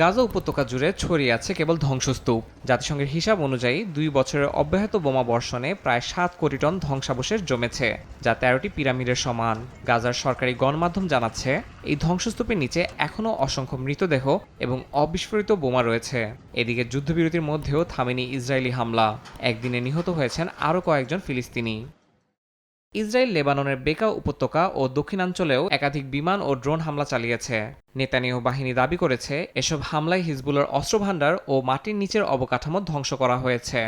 গাজা উপত্যকা জুড়ে ছড়িয়ে আছে কেবল ধ্বংসস্তূপ। জাতিসংঘের হিসাব অনুযায়ী দুই বছরের অব্যাহত বোমা বর্ষণে প্রায় সাত কোটি টন ধ্বংসাবশেষ জমেছে, যা তেরোটি পিরামিডের সমান। গাজার সরকারি গণমাধ্যম জানাচ্ছে, এই ধ্বংসস্তূপের নিচে এখনও অসংখ্য মৃতদেহ এবং অবিস্ফোরিত বোমা রয়েছে। এদিকে যুদ্ধবিরতির মধ্যেও থামেনি ইসরায়েলি হামলা। একদিনে নিহত হয়েছেন আরও কয়েকজন ফিলিস্তিনি। ইসরায়েল লেবাননের বেকা উপত্যকা ও দক্ষিণাঞ্চলেও একাধিক বিমান ও ড্রোন হামলা চালিয়েছে। নেতানিয়াহু বাহিনী দাবি করেছে এসব হামলায় হিজবুলের অস্ত্রভাণ্ডার ও মাটির নিচের অবকাঠামো ধ্বংস করা হয়েছে।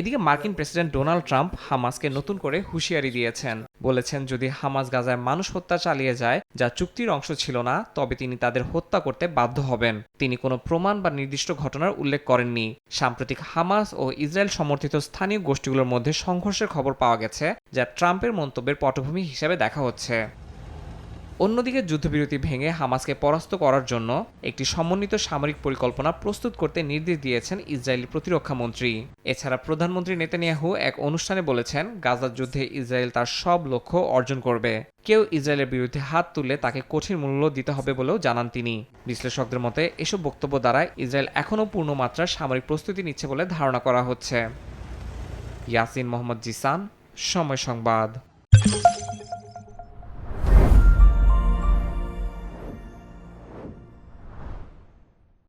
এদিকে মার্কিন প্রেসিডেন্ট ডোনাল্ড ট্রাম্প হামাসকে নতুন করে হুঁশিয়ারি দিয়েছেন। বলেছেন, যদি হামাস গাজায় মানুষ হত্যা চালিয়ে যায়, যা চুক্তির অংশ ছিল না, তবে তিনি তাদের হত্যা করতে বাধ্য হবেন। তিনি কোনো প্রমাণ বা নির্দিষ্ট ঘটনার উল্লেখ করেননি। সাম্প্রতিক হামাস ও ইসরায়েল সমর্থিত স্থানীয় গোষ্ঠীগুলোর মধ্যে সংঘর্ষের খবর পাওয়া গেছে, যা ট্রাম্পের মন্তব্যের পটভূমি হিসেবে দেখা হচ্ছে। অন্যদিকে যুদ্ধবিরতি ভেঙে হামাসকে পরাস্ত করার জন্য একটি সমন্বিত সামরিক পরিকল্পনা প্রস্তুত করতে নির্দেশ দিয়েছেন ইসরায়েলি প্রতিরক্ষা মন্ত্রী। এছাড়া প্রধানমন্ত্রী নেতানিয়াহু এক অনুষ্ঠানে বলেছেন গাজার যুদ্ধে ইসরায়েল তার সব লক্ষ্য অর্জন করবে। কেউ ইসরায়েলের বিরুদ্ধে হাত তুললে তাকে কঠিন মূল্য দিতে হবে বলেও জানান তিনি। বিশ্লেষকদের মতে, এসব বক্তব্য দ্বারা ইসরায়েল এখনও পূর্ণমাত্রার সামরিক প্রস্তুতি নিচ্ছে বলে ধারণা করা হচ্ছে। ইয়াসিন মোহাম্মদ জিসান, সময় সংবাদ।